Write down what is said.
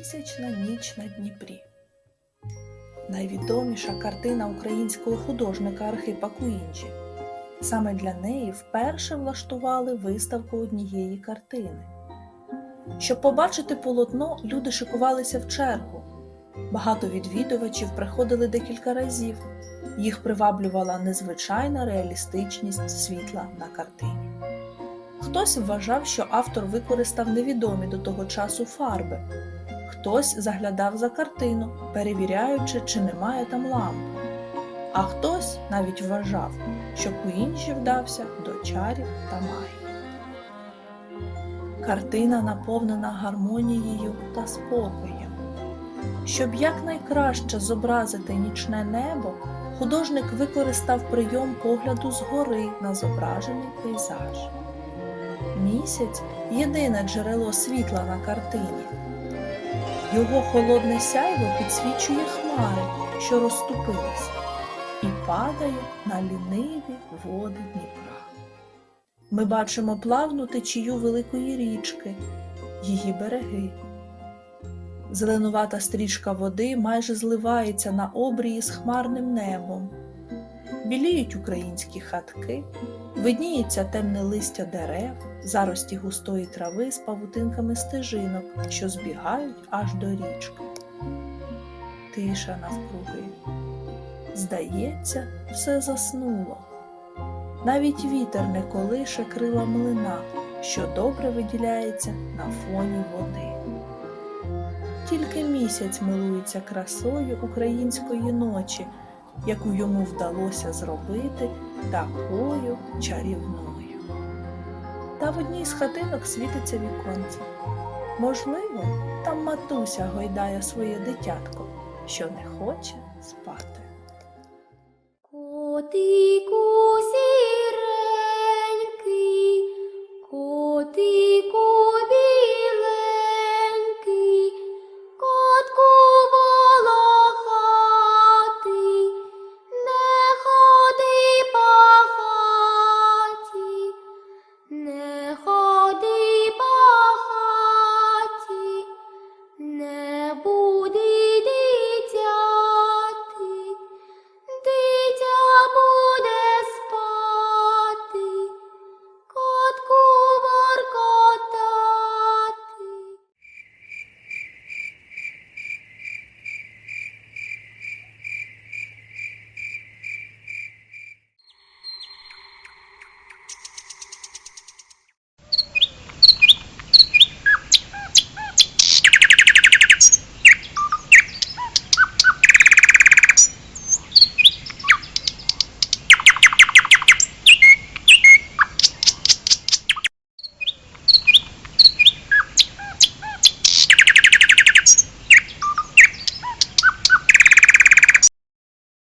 Місячна ніч на Дніпрі. Найвідоміша картина українського художника Архипа Куінджі. Саме для неї вперше влаштували виставку однієї картини. Щоб побачити полотно, люди шикувалися в чергу. Багато відвідувачів приходили декілька разів. Їх приваблювала незвичайна реалістичність світла на картині. Хтось вважав, що автор використав невідомі до того часу фарби, хтось заглядав за картину, перевіряючи, чи немає там ламп. А хтось навіть вважав, що Куінджі вдався до чарів та магії. Картина наповнена гармонією та спокоєм. Щоб якнайкраще зобразити нічне небо, художник використав прийом погляду згори на зображений пейзаж. Місяць єдине джерело світла на картині. Його холодне сяйво підсвічує хмари, що розступилися, і падає на ліниві води Дніпра. Ми бачимо плавну течію великої річки, її береги. Зеленувата стрічка води майже зливається на обрії з хмарним небом. Біліють українські хатки, видніється темне листя дерев, зарості густої трави з павутинками стежинок, що збігають аж до річки. Тиша навкруги. Здається, все заснуло. Навіть вітер не колише крила млина, що добре виділяється на фоні води. Тільки місяць милується красою української ночі, яку йому вдалося зробити такою чарівною. Та в одній з хатинок світиться віконце. Можливо, там матуся гойдає своє дитятко, що не хоче спати. Котику сіренький, котику